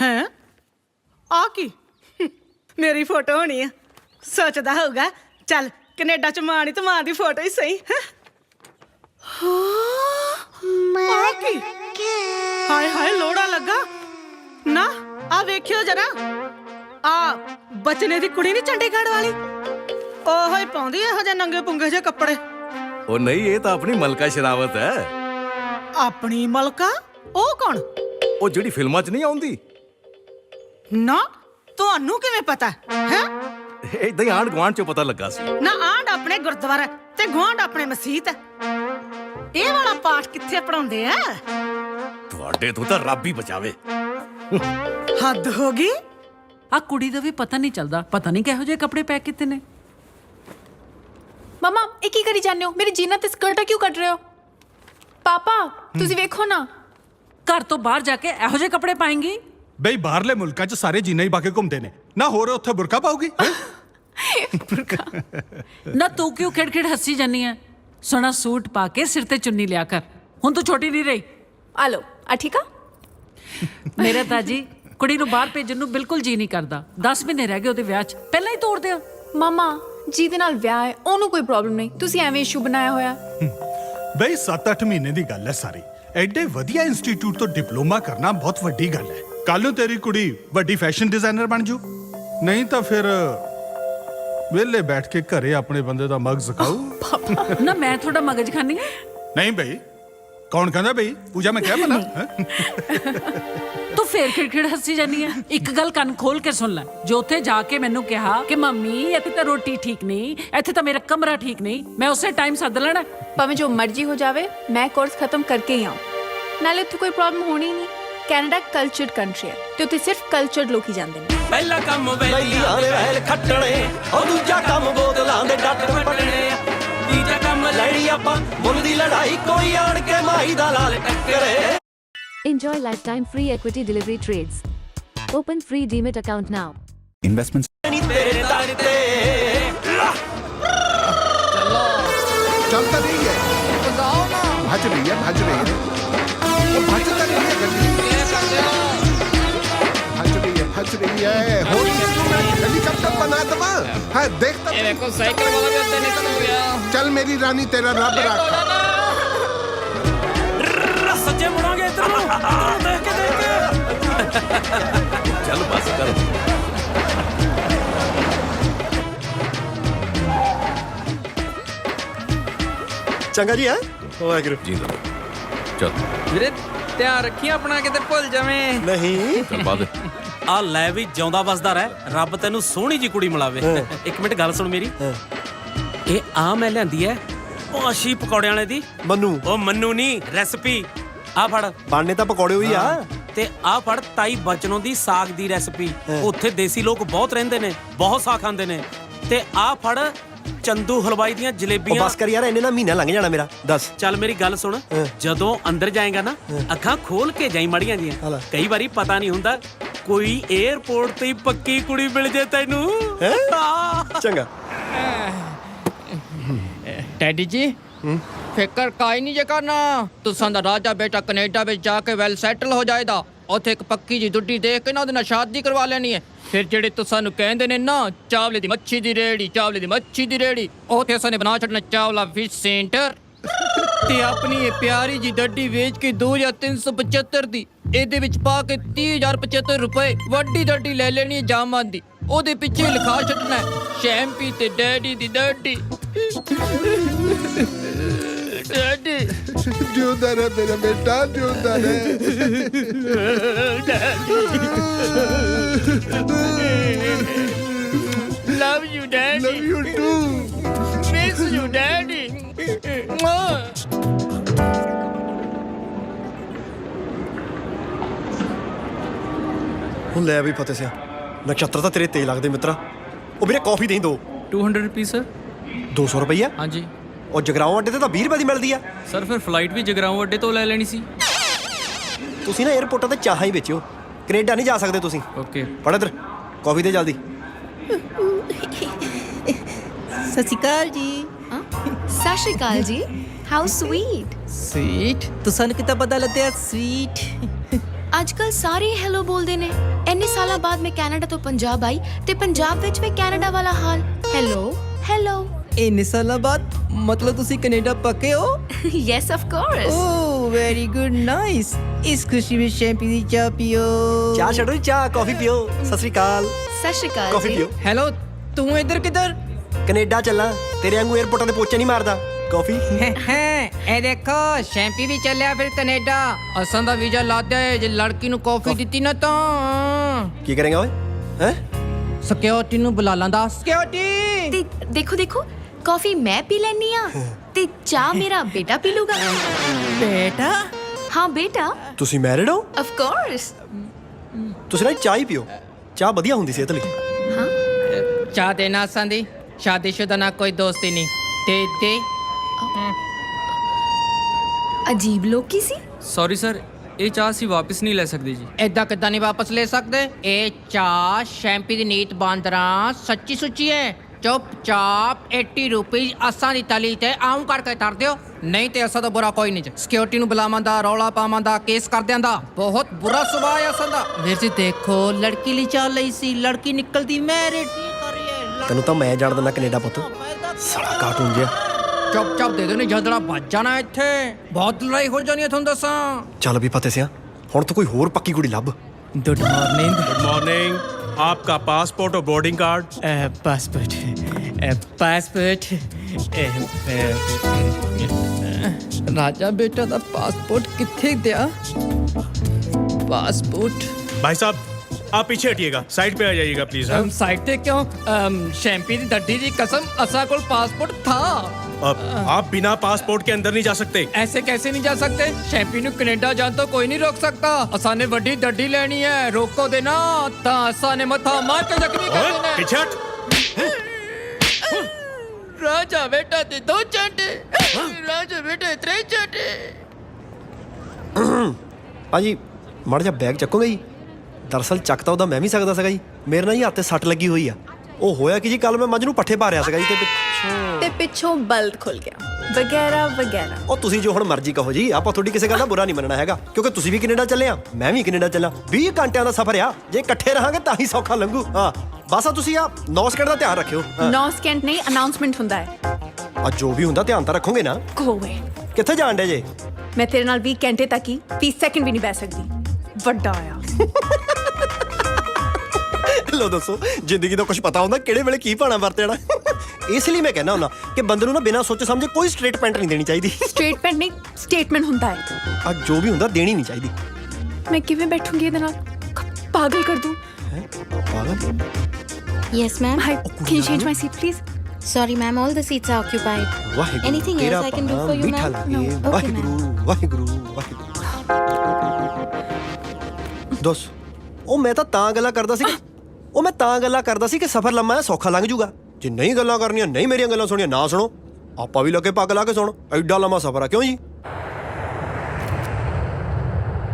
ਹੈ? ਆ ਕੀ? ਮੇਰੀ ਫੋਟੋ ਹੋਣੀ ਆ। ਸੋਚਦਾ ਹੋਊਗਾ ਚੱਲ ਕੈਨੇਡਾ ਚ ਮਾਂ ਨਹੀਂ ਤੇ ਮਾਂ ਦੀ ਫੋਟੋ ਹੀ ਸਹੀ ਹੈਂ? ਆ ਕੀ? ਹਾਏ ਹਾਏ ਲੋੜਾ ਲੱਗਾ। ਨਾ ਆ ਵੇਖਿਓ ਜਰਾ। ਆ ਬਚਨੇ ਦੀ ਕੁੜੀ ਨਹੀਂ ਚੰਡੀਗੜ੍ਹ ਵਾਲੀ? ਉਹੋ ਹੀ ਪਾਉਂਦੀ ਇਹੋ ਜਿਹੇ ਨੰਗੇ ਪੁੰਗੇ ਜਿਹੇ ਕੱਪੜੇ। ਉਹ ਨਹੀਂ ਇਹ ਤਾਂ ਆਪਣੀ ਮਲਕਾ ਸ਼ਰਾਵਤ ਹੈ। ਆਪਣੀ ਮਲਕਾ? ਉਹ ਕੌਣ? ਉਹ ਜਿਹੜੀ ਫਿਲਮਾਂ 'ਚ ਨਹੀਂ ਆਉਂਦੀ। ਨਾ ਤੁਹਾਨੂੰ ਕਿਵੇਂ ਪਤਾ ਹੈ? ਇਦਾਂ ਹੀ ਆਂਢ ਗੁਆਂਢ 'ਚੋਂ ਪਤਾ ਲੱਗਾ ਸੀ। ਨਾ ਆਂਡ ਆਪਣੇ ਗੁਰਦੁਆਰਾ ਤੇ ਗੁਆਂਢ ਆਪਣੇ ਮਸਜਿਦ ਇਹ ਵਾਲਾ ਪਾਠ ਕਿੱਥੇ ਪੜਾਉਂਦੇ ਆ? ਤੁਹਾਡੇ ਤੋਂ ਤਾਂ ਰੱਬ ਹੀ ਬਚਾਵੇ। ਹੱਦ ਹੋ ਗਈ? ਆ ਕੁੜੀ ਦਾ ਵੀ ਪਤਾ ਨਹੀਂ ਚੱਲਦਾ। ਪਤਾ ਨਹੀਂ ਕਿਹੋ ਜਿਹੇ ਕੱਪੜੇ ਪੈ ਕੀਤੇ ਨੇ। ਮਮਾ ਇਹ ਕੀ ਕਰੀ ਜਾਂਦੇ ਹੋ? ਮੇਰੀ ਜੀਨਾ ਤੇ ਸਕਰਟਾ ਕਿਉਂ ਕੱਟ ਰਹੇ ਹੋ? ਪਾਪਾ ਤੁਸੀਂ ਵੇਖੋ ਨਾ। ਘਰ ਤੋਂ ਬਾਹਰ ਜਾ ਕੇ ਇਹੋ ਜਿਹੇ ਕੱਪੜੇ ਪਾਏਂਗੀ? ਬਈ ਬਾਹਰਲੇ ਮੁਲਕਾਂ 'ਚ ਸਾਰੇ ਜੀਨਾ ਹੀ ਪਾ ਕੇ ਘੁੰਮਦੇ ਨੇ। ਨਾ ਹੋਰ ਉੱਥੇ ਬੁਰਕਾ ਪਾਉਗੀ ਨਾ ਤੂੰ ਕਿਉਂ ਖਿੜਖਿੜ ਹੱਸੀ ਜਾਨੀ ਐ? ਸੋਹਣਾ ਸੂਟ ਪਾ ਕੇ ਸਿਰ ਤੇ ਚੁੰਨੀ ਲਿਆ ਕਰ। ਹੁਣ ਤੂੰ ਛੋਟੀ ਨਹੀਂ ਰਹੀ। ਆ ਲਓ ਆ ਠੀਕ ਆ? ਮੇਰੇ ਤਾਂ ਜੀ ਕੁੜੀ ਨੂੰ ਬਾਹਰ ਭੇਜਣ ਨੂੰ ਬਿਲਕੁਲ ਜੀ ਨਹੀਂ ਕਰਦਾ। 10 ਮਹੀਨੇ ਰਹਿ ਗਏ ਉਹਦੇ ਵਿਆਹ 'ਚ। ਪਹਿਲਾਂ ਹੀ ਤੋੜ ਦਿਆਂ। ਮਮਾ ਜਿਹਦੇ ਨਾਲ ਵਿਆਹ ਹੈ ਉਹਨੂੰ ਕੋਈ ਪ੍ਰੋਬਲਮ ਨਹੀਂ। ਤੁਸੀਂ ਐਵੇਂ ਇਸ਼ੂ ਬਣਾਇਆ ਹੋਇਆ। ਬਈ 7-8 ਮਹੀਨੇ ਦੀ ਗੱਲ ਹੈ ਸਾਰੀ। ਐਡੇ ਵਧੀਆ ਇੰਸਟੀਚਿਊਟ ਤੋਂ ਡਿਪਲੋਮਾ ਕਰਨਾ ਬਹੁਤ ਵੱਡੀ ਗੱਲ ਹੈ। ਕੱਲ ਨੂੰ ਤੇਰੀ ਕੁੜੀ ਵੱਡੀ ਫੈਸ਼ਨ ਡਿਜ਼ਾਈਨਰ ਬਣ ਜੂ। ਨਹੀਂ ਤਾਂ ਫਿਰ ਵਿਹਲੇ ਬੈਠ ਕੇ ਘਰੇ ਆਪਣੇ ਬੰਦੇ ਦਾ ਮਗਜ਼ ਖਾਊ। ਨਾ ਮੈਂ ਤੁਹਾਡਾ ਮਗਜ ਖਾਨੀ ਨਹੀਂ ਬਈ ਕੌਣ ਕਹਿੰਦਾ ਬਈ? ਪੂਜਾ ਮੈਂ ਕਿਹਾ ਭਲਾ ਹੈਂ? ਤੂੰ ਫੇਰ ਖਿੜਖਿੜ ਹੱਸੀ ਜਾਨੀ ਐ ਇੱਕ ਗੱਲ ਕੰਨ ਖੋਲ ਕੇ ਸੁਣ ਲੈ। ਜੋ ਉੱਥੇ ਜਾ ਕੇ ਮੈਨੂੰ ਕਿਹਾ ਕਿ ਮੰਮੀ ਇੱਥੇ ਤਾਂ ਰੋਟੀ ਠੀਕ ਨਹੀਂ। ਇੱਥੇ ਤਾਂ ਮੇਰਾ ਕਮਰਾ ਠੀਕ ਨਹੀਂ। ਮੈਂ ਉਸੇ ਟਾਈਮ ਸੱਦ ਲੈਣਾ ਭਾਵੇਂ ਜੋ ਮਰਜ਼ੀ ਹੋ ਜਾਵੇ ਮੈਂ ਕੋਰਸ ਖਤਮ ਕਰਕੇ ਹੀ ਆਉਂ। ਨਾਲੇ ਉੱਥੇ ਕੋਈ ਪ੍ਰੋਬਲਮ ਹੋਣੀ ਨਹੀਂ। ਕੈਨੇਡਾ ਕਲਚਰਡ ਕੰਟਰੀ ਹੈ ਤੇ ਉੱਥੇ ਸਿਰਫ ਕਲਚਰਡ ਲੋਕ ਹੀ ਜਾਂਦੇ ਨੇ। ਪਹਿਲਾ ਕੰਮ ਬੈਲੀਆਂ ਦੇ ਵਹਿਲ ਖੱਟਣੇ ਉਹ ਦੂਜਾ ਕੰਮ ਬੋਤਲਾਂ ਦੇ ਡੱਟ ਪਟਣੇ। ਲੈਣੀ ਆਪਾਂ ਮੁੱਲ ਦੀ ਲੜਾਈ ਕੋਈ ਆਣ ਕੇ ਮਾਈ ਦਾ ਲਾਲ ਟੱਕਰੇ Enjoy lifetime free equity delivery trades. Open free Demat account now. investments ਨਹੀਂ ਤੇਰੇ ਦਰ ਤੇ चल तो रही है भज रही है भज रही है वो भज तो रही है गली भज रही है भज रही है हो हेलीकॉप्टर बना दवा है देख तो देखो साइकिल वाला भी अंदर निकल गया चल मेरी रानी तेरा रब रखा ਰ ਸੱਜੇ ਮੁੜਾਂਗੇ ਇੱਧਰ ਨੂੰ ਇੱਧਰ ਨੂੰ ਦੇਖ ਕੇ ਦੇਖ ਕੇ ਚੱਲ ਬਸ ਕਰ ਚੰਗਾ ਜੀ ਹੈ ਵਾਹਿਗੁਰੂ ਜੀ ਲੋ ਚੱਲ ਵੀਰੇ ਧਿਆਨ ਰੱਖੀ ਆਪਣਾ ਕਿਤੇ ਭੁੱਲ ਜਾਵੇਂ ਨਹੀਂ ਚੱਲ ਬਾਦ ਆ ਲੈ ਵੀ ਜਿਉਂਦਾ ਵਸਦਾ ਰਹਿ ਰੱਬ ਤੈਨੂੰ ਸੋਹਣੀ ਜੀ ਕੁੜੀ ਮਿਲਾਵੇ। ਇੱਕ ਮਿੰਟ ਗੱਲ ਸੁਣ ਮੇਰੀ। ਇਹ ਆ ਮੈਂ ਲਿਆਂਦੀ ਐ ਪਾਸ਼ੀ ਪਕੌੜਿਆਂ ਵਾਲੇ ਦੀ। ਮੰਨੂ। ਉਹ ਮੰਨੂ ਨਹੀਂ ਰੈਸਪੀ ਆ ਫੜ। ਬਾਣੇ ਤਾਂ ਪਕੌੜੇ ਹੋਈ ਆ। ਤੇ ਆ ਫੜ ਤਾਈ ਬਚਨੋਂ ਦੀ ਸਾਗ ਦੀ ਰੈਸਪੀ ਉੱਥੇ ਦੇਸੀ ਲੋਕ ਬਹੁਤ ਰਹਿੰਦੇ ਨੇ ਬਹੁਤ ਸਾਗ ਖਾਂਦੇ ਨੇ। ਤੇ ਆ ਫੜ ਚੰਦੂ ਹਲਵਾਈ ਦੀਆਂ ਉਹ ਜਲੇਬੀਆਂ। ਬਸ ਕਰ ਯਾਰ ਇੰਨੇ ਨਾਲ ਮਹੀਨਾ ਲੰਘ ਜਾਣਾ ਮੇਰਾ। ਦੱਸ। ਚੱਲ ਮੇਰੀ ਗੱਲ ਸੁਣ। ਜਦੋਂ ਅੰਦਰ ਜਾਏਗਾ ਨਾ ਅੱਖਾਂ ਖੋਲ ਕੇ ਜਾਈ ਮੜੀਆਂ ਜੀਆਂ। ਹਲਾ। ਕਈ ਵਾਰੀ ਪਤਾ ਨਹੀਂ ਹੁੰਦਾ ਕੋਈ 에어ਪੋਰਟ ਤੇ ਹੀ ਪੱਕੀ ਕੁੜੀ ਮਿਲ ਜੇ ਤੈਨੂੰ। ਆਹ। ਚੰਗਾ। ਡੈਡੀ ਜੀ ਫਿਕਰ ਕਾਈ ਨਹੀਂ ਜੇ ਕਰਨਾ? ਤੁਸਾਂ ਦਾ ਰਾਜਾ ਬੇਟਾ ਕੈਨੇਡਾ ਵਿੱਚ ਜਾ ਕੇ ਵੈਲ ਸੈਟਲ ਹੋ ਜਾਏਦਾ। ਉੱਥੇ ਇੱਕ ਪੱਕੀ ਜੀ ਦੁੱਡੀ ਦੇਖ ਕੇ ਨਾ ਉਹਦੇ ਨਾਲ ਸ਼ਾਦੀ ਕਰਵਾ ਲੈਣੀ ਹੈ। ਫਿਰ ਜਿਹੜੇ ਤੁਸਾਂ ਨੂੰ ਕਹਿੰਦੇ ਨੇ ਨਾ ਚਾਵਲੇ ਦੀ ਮੱਛੀ ਦੀ ਰੇੜੀ ਚਾਵਲੇ ਦੀ ਮੱਛੀ ਦੀ ਰੇੜੀ ਉੱਥੇ ਉਸਾਂ ਨੇ ਬਣਾ ਛੱਡਣਾ ਚਾਵਲਾ ਫਿਸ਼ ਸੈਂਟਰ ਤੇ ਆਪਣੀ ਇਹ ਪਿਆਰੀ ਜੀ ਡੱਡੀ ਵੇਚ ਕੇ 2375 ਦੀ ਇਹਦੇ ਵਿੱਚ ਪਾ ਕੇ 30075 ਰੁਪਏ ਵੱਡੀ ਡੱਡੀ ਲੈ ਲੈਣੀ ਜਾਮਾਂ ਦੀ ਉਹਦੇ ਪਿੱਛੇ ਲਿਖਾ ਛੱਡਣਾ ਸ਼ੈਂਪੀ ਤੇ ਡੈਡੀ ਦੀ ਡੱਡੀ ਡੈਡੀ। ਜਿਉਂਦਾ ਰਹਿ ਮੇਰਾ ਬੇਟਾ ਜਿਉਂਦਾ ਰਹਿ। Love you daddy love you too miss you daddy ਹੁਣ ਲੈ ਵੀ ਫਤਿਹ ਸਿਆ। ਨਕਸ਼ਤਰ ਤਾਂ ਤੇਰੇ ਤੇ ਲੱਗਦੇ ਮਿੱਤਰਾ। ਉਹ ਵੀਰੇ ਕਾਫੀ ਦੇਈ ਦੋ। 200 ਰੁਪਏ ਸਰ 200 ਰੁਪਈਆ? ਹਾਂਜੀ। ਉਹ ਜਗਰਾਉਂ ਅੱਡੇ ਤੇ ਤਾਂ 20 ਰੁਪਏ ਦੀ ਮਿਲਦੀ ਆ। ਸਰ ਫਿਰ ਫਲਾਈਟ ਵੀ ਜਗਰਾਉਂ ਅੱਡੇ ਤੋਂ ਲੈ ਲੈਣੀ ਸੀ। ਤੁਸੀਂ ਨਾ 에어ਪੋਰਟਾਂ ਤੇ ਚਾਹਾਂ ਹੀ ਵੇਚਿਓ। ਕੈਨੇਡਾ ਨਹੀਂ ਜਾ ਸਕਦੇ ਤੁਸੀਂ। ਓਕੇ ਪੜ ਇੱਧਰ। ਕਾਫੀ ਦੇ ਜਲਦੀ। ਸਤਿ ਸ਼੍ਰੀ ਅਕਾਲ ਜੀ। Sashikal ji. How sweet sweet ਤੁਹਾਨੂੰ ਕਿਤਾ ਪਤਾ ਲੱਗਿਆ? ਸਵੀਟ ਅੱਜ ਕੱਲ ਸਾਰੇ ਹੈਲੋ ਬੋਲਦੇ ਨੇ। ਇੰਨੇ ਸਾਲਾਂ ਬਾਅਦ ਮੈਂ ਕੈਨੇਡਾ ਤੋਂ ਪੰਜਾਬ ਆਈ ਤੇ ਪੰਜਾਬ ਵਿੱਚ ਵੀ ਕੈਨੇਡਾ ਵਾਲਾ ਹਾਲ। ਹੈਲੋ ਹੈਲੋ ਇੰਨੇ ਸਾਲਾਂ ਬਾਅਦ ਮਤਲਬ ਤੁਸੀਂ ਕੈਨੇਡਾ ਪੱਕੇ ਹੋ? Yes of course oh very good nice ਇਸ ਖੁਸ਼ੀ ਵਿੱਚ ਸ਼ੈਂਪੀ ਦੀ ਚਾਹ ਪੀਓ। ਚਾਹ ਛੱਡੋ ਚਾਹ ਕਾਫੀ ਪੀਓ। ਸਤਿ ਸ੍ਰੀ ਅਕਾਲ। ਸਤਿ ਸ਼੍ਰੀ ਅਕਾਲ ਕਾਫੀ ਜੀ। ਪੀਓ। ਹੈਲੋ ਤੂੰ ਇੱਧਰ ਕਿੱਧਰ? ਕੈਨੇਡਾ ਚੱਲਾਂ। ਤੇਰੇ ਵਾਂਗੂ 에어ਪੋਰਟਾਂ ਤੇ ਪੋਚੇ ਨਹੀਂ ਮਾਰਦਾ। ਕਾਫੀ? ਹੈ ਇਹ ਦੇਖੋ ਸ਼ੈਂਪੀ ਵੀ ਚੱਲਿਆ ਫਿਰ ਕੈਨੇਡਾ। ਅਸਾਂ ਦਾ ਵੀਜ਼ਾ ਲਾਦਿਆ ਏ ਜੇ ਲੜਕੀ ਨੂੰ ਕਾਫੀ ਦਿੱਤੀ ਨਾ ਤਾਂ। ਕੀ ਕਰੇਗਾ ਓਏ? ਹੈ? ਸਿਕਿਉਰਿਟੀ ਨੂੰ ਬੁਲਾ ਲਾਂਦਾ। ਸਿਕਿਉਰਿਟੀ ਤੇ ਦੇਖੋ ਦੇਖੋ ਕਾਫੀ ਮੈਂ ਪੀ ਲੈਣੀ ਆ ਤੇ ਚਾਹ ਮੇਰਾ ਬੇਟਾ ਪੀ ਲੂਗਾ। ਬੇਟਾ? ਹਾਂ ਬੇਟਾ। ਤੁਸੀਂ ਮੈਰਿਡ ਹੋ? ਆਫ ਕੋਰਸ ਤੁਸੀਂ ਨਾ ਚਾਹ ਹੀ ਪੀਓ। ਚਾਹ ਵਧੀਆ ਹੁੰਦੀ ਸਿਹਤ ਲਈ ਚਾਹ ਦੇਣਾ ਅਸਾਂ ਦੀ। ਸ਼ਾਦੀशुदा ਨਾ ਕੋਈ ਦੋਸਤੀ ਨਹੀਂ। ਤੇ ਤੇ ਅਜੀਬ ਲੋਕੀ ਸੀ। ਸੌਰੀ ਸਰ ਇਹ ਚਾਹ ਅਸੀਂ ਵਾਪਸ ਨਹੀਂ ਲੈ ਸਕਦੇ ਜੀ। ਐਦਾਂ ਕਿੱਦਾਂ ਨਹੀਂ ਵਾਪਸ ਲੈ ਸਕਦੇ? ਇਹ ਚਾਹ ਸ਼ੈਂਪੀ ਦੀ ਨੀਤ ਬਾਂਦਰਾ ਸੱਚੀ ਸੁੱਚੀ ਹੈ। ਚੁੱਪਚਾਪ 80 ਰੁਪਏ ਅਸਾਂ ਦੀ ਤਲੀ ਤੇ ਆਉਂ ਕਰਕੇ ਤਰ ਦਿਓ। ਨਹੀਂ ਤੇ ਅਸਾਂ ਦਾ ਬੁਰਾ ਕੋਈ ਨਹੀਂ ਸਿਕਿਉਰਿਟੀ ਨੂੰ ਬੁਲਾਵਾਂ ਦਾ ਰੌਲਾ ਪਾਵਾਂ ਦਾ ਕੇਸ ਕਰ ਦਿਆਂਦਾ ਬਹੁਤ ਬੁਰਾ ਸੁਭਾਅ ਹੈ ਅਸਾਂ ਦਾ। ਵੀਰ ਜੀ ਦੇਖੋ ਲੜਕੀ ਲਈ ਚਾਹ ਲਈ ਸੀ। ਲੜਕੀ ਨਿਕਲਦੀ ਮੈਰਿਟ ਨਹੀਂ ਕਰ ਰਹੀ ਹੈ। ਤੈਨੂੰ ਤਾਂ ਮੈਂ ਜਾਣ ਦਿੰਦਾ ਕੈਨੇਡਾ ਪੁੱਤ। ਸਾਲਾ ਕਾਰਟੂਨ ਜਿਹਾ। ਚੁੱਪ ਚਾਪ ਦੇ ਦੇ ਨਹੀਂ ਜਦੜਾ ਵੱਜ ਜਾਣਾ ਇੱਥੇ। ਬਹੁਤ ਲੜਾਈ ਹੋ ਜਾਣੀ ਹੈ ਤੁਹਾਨੂੰ ਦੱਸਾਂ। ਚੱਲ ਵੀ ਫਤਿਹ ਸਿਆ ਹੁਣ ਤਾਂ ਕੋਈ ਹੋਰ ਪੱਕੀ ਕੁੜੀ ਲੱਭ। ਗੁੱਡ ਮਾਰਨਿੰਗ गुड मॉर्निंग आपका पासपोर्ट और बोर्डिंग कार्ड ਪਾਸਪੋਰਟ ਪਾਸਪੋਰਟ ਰਾਜਾ ਬੇਟਾ ਦਾ ਪਾਸਪੋਰਟ ਕਿੱਥੇ ਗਿਆ? ਪਾਸਪੋਰਟ भाई साहब आप पीछे हटिएगा साइड पे आ जाइएगा प्लीज हाँ? ਸਾਈਡ ਤੇ ਕਿਉਂ? ਸ਼ੈਂਪੀ ਦੀ ਡੱਡੀ ਦੀ ਕਸਮ ਅਸਾਂ ਕੋਲ ਪਾਸਪੋਰਟ ਥਾ। आप बिना पासपोर्ट के अंदर नहीं जा सकते ऐसे कैसे नहीं जा सकते शैम्पी नु कनाडा जान तो कोई नहीं रोक सकता असा ने वड्डी दड्डी लेनी है रोको देना ता असा ने मथा मार के जख्मी कर ओए, देना पीछे हट राजा बेटा दे दो चांटे राजा बेटा त्रे चांटे ਭਾਜੀ ਮੜ ਜਾ ਬੈਗ ਚੱਕੋਗੇ ਜੀ ਦਰਅਸਲ ਚੱਕ ਤਾਂ ਉਹਦਾ ਮੈਂ ਵੀ ਸਕਦਾ ਸੀਗਾ ਜੀ ਮੇਰੇ ਨਾਲ ਹੀ ਹੱਥ ਤੇ ਸੱਟ ਲੱਗੀ ਹੋਈ ਆ ਉਹ ਹੋਇਆ ਕਿ ਜੀ? ਕੱਲ ਮੈਂ ਮੱਝ ਨੂੰ ਪੱਠੇ ਪਾ ਰਿਹਾ ਸੀਗਾ ਜੀ ਤੇ ਪਿੱਛੋਂ ਤੇ ਪਿੱਛੋਂ ਬਲਦ ਖੁੱਲ ਗਿਆ। ਵਗੈਰਾ ਵਗੈਰਾ। ਉਹ ਤੁਸੀਂ ਜੋ ਹੁਣ ਮਰਜ਼ੀ ਕਹੋ ਜੀ ਆਪਾਂ ਤੁਹਾਡੀ ਕਿਸੇ ਗੱਲ ਦਾ ਬੁਰਾ ਨਹੀਂ ਮੰਨਣਾ ਹੈਗਾ। ਕਿਉਂਕਿ ਤੁਸੀਂ ਵੀ ਕੈਨੇਡਾ ਚੱਲੇ ਆ ਮੈਂ ਵੀ ਕੈਨੇਡਾ ਚੱਲਾਂ। 20 ਘੰਟਿਆਂ ਦਾ ਸਫ਼ਰ ਆ ਜੇ ਇਕੱਠੇ ਰਹਾਂਗੇ ਤਾਂ ਹੀ ਸੌਖਾ ਲੰਘੂ। ਹਾਂ ਬਸ ਆ ਤੁਸੀਂ ਆ 9 ਸਕਿੰਟ ਦਾ ਧਿਆਨ ਰੱਖਿਓ। ਹਾਂ। ਨੌ ਸਕਿੰਟ ਨਹੀਂ ਅਨਾਉਂਸਮੈਂਟ ਹੁੰਦਾ ਹੈ। ਆ ਜੋ ਵੀ ਹੁੰਦਾ ਧਿਆਨ ਤਾਂ ਰੱਖੋਗੇ ਨਾ। ਕੋਵੇ। ਕਿੱਥੇ ਜਾਣ ਡੇ ਜੇ? ਮੈਂ ਤੇਰੇ ਨਾਲ 20 ਘੰਟੇ ਤੱਕ ਹੀ 30 ਸੈਕਿੰਡ ਵੀ ਨਹੀਂ ਬਹਿ ਸਕਦੀ। ਵੱਡਾ ਆ। ਲੋ ਦੱਸੋ? ਜ਼ਿੰਦਗੀ ਦਾ ਕੁਝ ਪਤਾ ਹੁੰਦਾ ਕਿਹੜੇ ਵੇਲੇ ਕੀ ਪਾਣਾ ਵਰਤਣਾ ਇਸ ਲਈ ਮੈਂ ਕਹਿੰਦਾ ਹੁੰਦਾ ਕਿ ਬੰਦੇ ਨੂੰ ਨਾ ਬਿਨਾਂ ਸੋਚੇ ਸਮਝੇ ਕੋਈ ਸਟ੍ਰੇਟ ਪੈਂਟ ਨਹੀਂ ਦੇਣੀ ਚਾਹੀਦੀ। ਸਟੇਟ ਪੈਂਟ ਨਹੀਂ ਸਟੇਟਮੈਂਟ ਹੁੰਦਾ ਹੈ। ਆ ਜੋ ਵੀ ਹੁੰਦਾ ਦੇਣੀ ਨਹੀਂ ਚਾਹੀਦੀ। ਮੈਂ ਕਿਵੇਂ ਬੈਠੂੰਗੀ ਇਹਦੇ ਨਾਲ? ਪਾਗਲ ਕਰ ਦੂੰ। ਪਾਗਲ? Yes ma'am hi can you change my seat please sorry ma'am all the seats are occupied Waheguru Anything else ਤੇਰਾ I can do for you, ma'am? ਲੱਗੇ। No. Okay, ਵਾਹਿਗੁਰੂ ਵਾਹਿਗੁਰੂ ਵਾਹਿਗੁਰੂ। ਦੋਸ ਉਹ ਮੈਂ ਤਾਂ ਤਾਂ ਗੱਲਾਂ ਕਰਦਾ ਸੀ ਕਿ- ਉਹ ਮੈਂ ਤਾਂ ਗੱਲਾਂ ਕਰਦਾ ਸੀ ਕਿ ਸਫ਼ਰ ਲੰਮਾ ਹੈ ਸੌਖਾ ਲੰਘ ਜੂਗਾ। ਜੇ ਨਹੀਂ ਗੱਲਾਂ ਕਰਨੀਆਂ, ਨਹੀਂ ਮੇਰੀਆਂ ਗੱਲਾਂ ਸੁਣੀਆਂ, ਨਾ ਸੁਣੋ। ਆਪਾਂ ਵੀ ਲੱਗੇ ਪੱਗ ਲਾ ਕੇ ਸੁਣ। ਐਡਾ ਲੰਮਾ ਸਫ਼ਰ ਆ, ਕਿਉਂ ਜੀ?